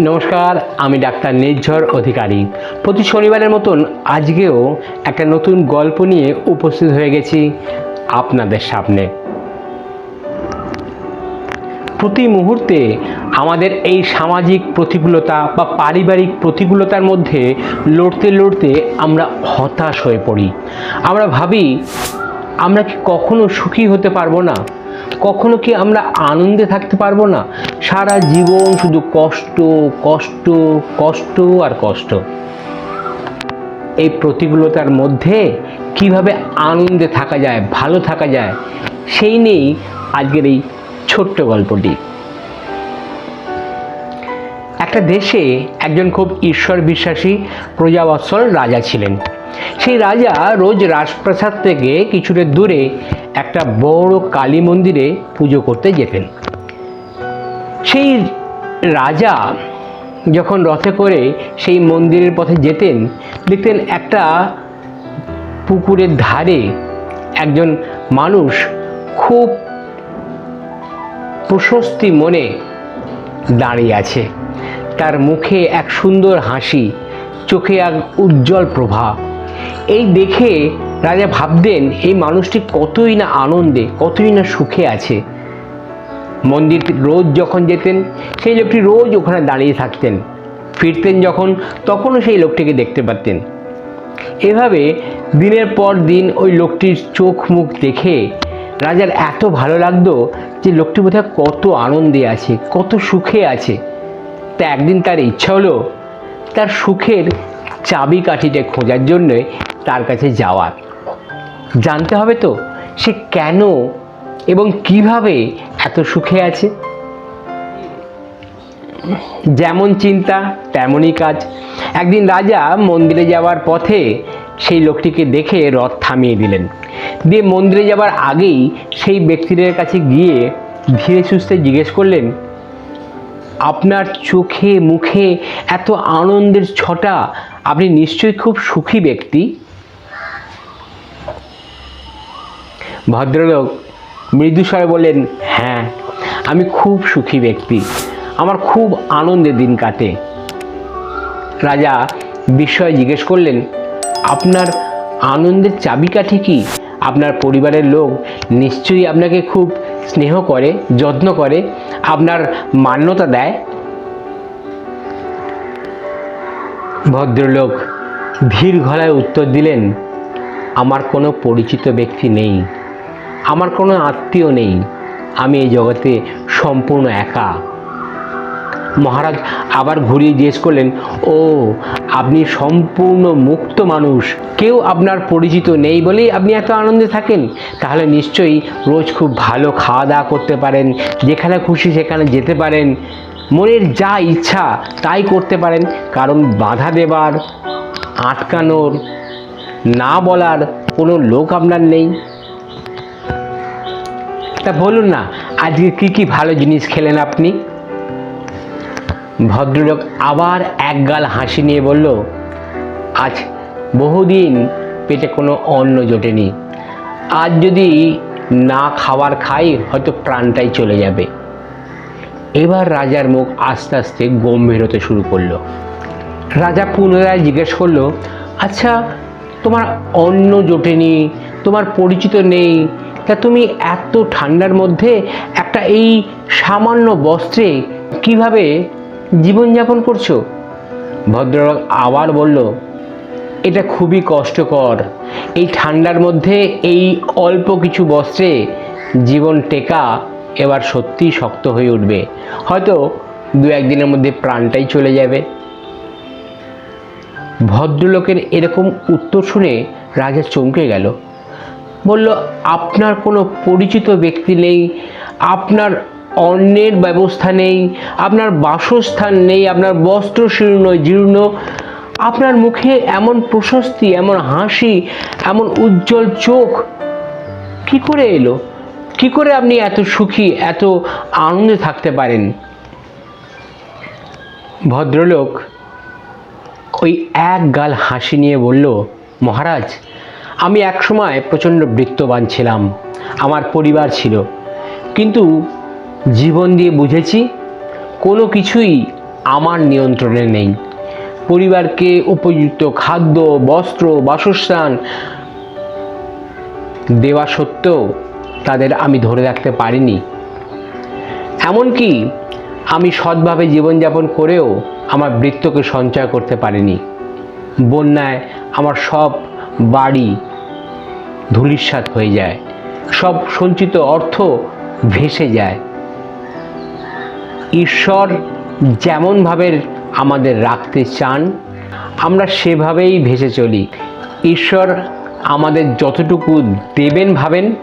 নমস্কার, আমি ডাক্তার নির্ঝর অধিকারী। প্রতি শনিবারের মতন আজকেও একটা নতুন গল্প নিয়ে উপস্থিত হয়ে গেছি আপনাদের সামনে। প্রতি মুহূর্তে আমাদের এই সামাজিক প্রতিকূলতা বা পারিবারিক প্রতিকূলতার মধ্যে লড়তে লড়তে আমরা হতাশ হয়ে পড়ি। আমরা ভাবি, আমরা কি কখনো সুখী হতে পারব না? কখনো কি আমরা আনন্দে থাকতে পারব না? সারা জীবন শুধু কষ্ট কষ্ট কষ্ট আর কষ্ট। এই প্রতিকূলতার মধ্যে কীভাবে আনন্দে থাকা যায়, ভালো থাকা যায়, সেই নিয়েই আজকের এই ছোট্ট গল্পটি। একটা দেশে একজন খুব ঈশ্বর বিশ্বাসী প্রজাবৎসল রাজা ছিলেন। সেই রাজা রোজ রাজপ্রাসাদ থেকে কিছুটা দূরে একটা বড় কালী মন্দিরে পুজো করতে যেতেন। সেই রাজা যখন রথে করে সেই মন্দিরের পথে যেতেন, দেখতেন একটা পুকুরের ধারে একজন মানুষ খুব প্রশস্তি মনে দাঁড়িয়ে আছে। তার মুখে এক সুন্দর হাসি, চোখে এক উজ্জ্বল প্রভা এই দেখে রাজা ভাবতেন, এই মানুষটি কতই না আনন্দে, কতই না সুখে আছে। মন্দির রোজ যখন যেতেন, সেই লোকটি রোজ ওখানে দাঁড়িয়ে থাকতেন। ফিরতেন যখন, তখনও সেই লোকটিকে দেখতে পারতেন। এভাবে দিনের পর দিন ওই লোকটির চোখ মুখ দেখে রাজার এত ভালো লাগতো যে লোকটি বোধহয় কত আনন্দে আছে, কত সুখে আছে। তা একদিন তার ইচ্ছা হলো, তার সুখের চাবিকাঠিটা খোঁজার জন্যে তার কাছে যাওয়ার জানতে হবে তো, সে কেন এবং কীভাবে এত সুখে আছে? যেমন চিন্তা, তেমনই কাজ। একদিন রাজা মন্দিরে যাওয়ার পথে সেই লোকটিকে দেখে রথ থামিয়ে দিলেন। দিয়ে মন্দিরে যাওয়ার আগেই সেই ব্যক্তিদের কাছে গিয়ে ধীরে সুস্থে জিজ্ঞেস করলেন, আপনার চোখে, মুখে এত আনন্দের ছটা আপনি নিশ্চয়ই খুব সুখী ব্যক্তি। ভদ্রলোক মৃদুস্বরে বললেন হ্যাঁ আমি খুব সুখী ব্যক্তি। আমার খুব আনন্দের দিন কাটে। রাজা বিস্ময়ে জিজ্ঞেস করলেন, আপনার আনন্দের চাবিকাঠি কি? আপনার পরিবারের লোক নিশ্চয়ই আপনাকে খুব স্নেহ করে, যত্ন করে, আপনার মান্যতা দেয়? ভদ্রলোক ধীর গলায় উত্তর দিলেন, আমার কোনো পরিচিত ব্যক্তি নেই। আমার কোনো আত্মীয় নেই। আমি এই জগতে সম্পূর্ণ একা। মহারাজ আবার ঘুরিয়ে জিজ্ঞেস করলেন, ও, আপনি সম্পূর্ণ মুক্ত মানুষ। কেউ আপনার পরিচিত নেই বলেই আপনি এত আনন্দে থাকেন? তাহলে নিশ্চয়ই রোজ খুব ভালো খাওয়া দাওয়া করতে পারেন, যেখানে খুশি সেখানে যেতে পারেন। মনের যা ইচ্ছা তাই করতে পারেন, কারণ বাধা দেবার, আটকানোর, না বলার কোনো লোক আপনার নেই। তা বলুন না, আজকে কি কি ভালো জিনিস খেলেন আপনি? ভদ্রলোক আবার একগাল হাসি নিয়ে বলল, আজ বহুদিন পেটে কোনো অন্ন জোটেনি। আজ যদি না খাবার খাই, হয়তো প্রাণটাই চলে যাবে। এবার রাজার মুখ আস্তে আস্তে গম্ভীর হতে শুরু করল। রাজা পুনরায় জিজ্ঞেস করল আচ্ছা তোমার অন্ন জোটেনি তোমার পরিচিত নেই, তা তুমি এত ঠান্ডার মধ্যে একটা এই সামান্য বস্ত্রে কীভাবে জীবনযাপন করছ? ভদ্রলোক আবার বলল, এটা খুবই কষ্টকর। এই ঠান্ডার মধ্যে এই অল্প কিছু বস্ত্রে জীবন টেকা এবার সত্যিই শক্ত হয়ে উঠবে। হয়তো দু একদিনের মধ্যে প্রাণটাই চলে যাবে। ভদ্রলোকের এরকম উত্তর শুনে রাজা চমকে গেল। বলল, আপনার কোনো পরিচিত ব্যক্তি নেই, আপনার অন্নের ব্যবস্থা নেই, আপনার বাসস্থান নেই, আপনার বস্ত্র শীর্ণ জীর্ণ। আপনার মুখে এমন প্রশস্তি, এমন হাসি, এমন উজ্জ্বল চোখ। কি করে এলো? কি করে আপনি এত সুখী, এত আনন্দে থাকতে পারেন? ভদ্রলোক ওই এক গাল হাসি নিয়ে বলল, মহারাজ, আমি একসময় প্রচণ্ড বৃত্তবান ছিলাম, আমার পরিবার ছিল। কিন্তু জীবন দিয়ে বুঝেছি, কোনো কিছুই আমার নিয়ন্ত্রণে নেই। পরিবারকে উপযুক্ত খাদ্য, বস্ত্র, বাসস্থান দেওয়া সত্ত্বেও তাদের আমি ধরে রাখতে পারিনি। এমনকি আমি সৎভাবে জীবনযাপন করেও আমার বৃত্তকে সঞ্চয় করতে পারিনি। বন্যায় আমার সব বাড়ি ধূলিসাৎ হয়ে যায়। সব সঞ্চিত অর্থ ভেসে যায়। ঈশ্বর যেমনভাবে আমাদের রাখতে চান, আমরা সেভাবেই ভেসে চলি। ঈশ্বর আমাদের যতটুকু দেবেন, ভাবেন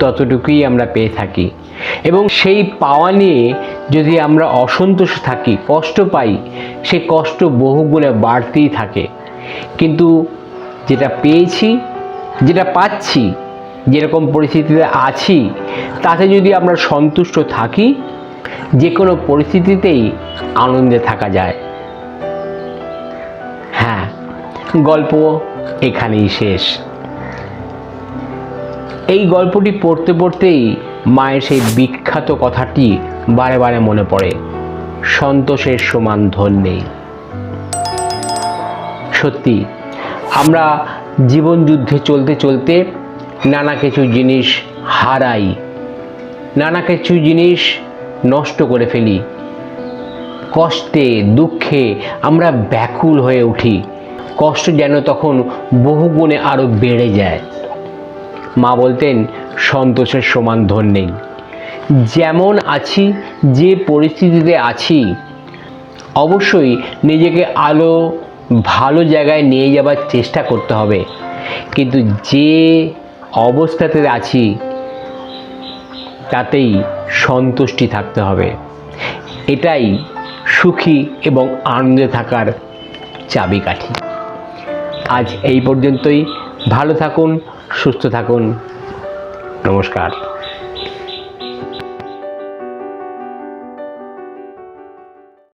ততটুকুই আমরা পেয়ে থাকি। এবং সেই পাওয়া নিয়ে যদি আমরা অসন্তোষ থাকি, কষ্ট পাই সে কষ্ট বহুগুণে বাড়তেই থাকে। কিন্তু যেটা পেয়েছি, যেটা পাচ্ছি, যেরকম পরিস্থিতিতে আছি, তাতে যদি আমরা সন্তুষ্ট থাকি যে কোনো পরিস্থিতিতেই আনন্দে থাকা যায়। হ্যাঁ গল্প এখানেই শেষ। এই গল্পটি পড়তে পড়তেই মায়ের সেই বিখ্যাত কথাটি বারে বারে মনে পড়ে। সন্তোষের সমান ধন নেই। সত্যি, আমরা জীবন যুদ্ধে চলতে চলতে নানা কিছু জিনিস হারাই। নানা কিছু জিনিস নষ্ট করে ফেলি। কষ্টে, দুঃখে আমরা ব্যাকুল হয়ে উঠি। কষ্ট যেন তখন বহুগুণে আরও বেড়ে যায়। মা বলতেন, সন্তোষের সমান ধন নেই। যেমন আছি, যে পরিস্থিতিতে আছি, অবশ্যই নিজেকে আলো ভালো জায়গায় নিয়ে যাবার চেষ্টা করতে হবে। কিন্তু যে অবস্থাতে আছি, তাতেই সন্তুষ্টি থাকতে হবে। এটাই সুখী এবং আনন্দে থাকার চাবিকাঠি। আজ এই পর্যন্তই। ভালো থাকুন সুস্থ থাকুন। নমস্কার।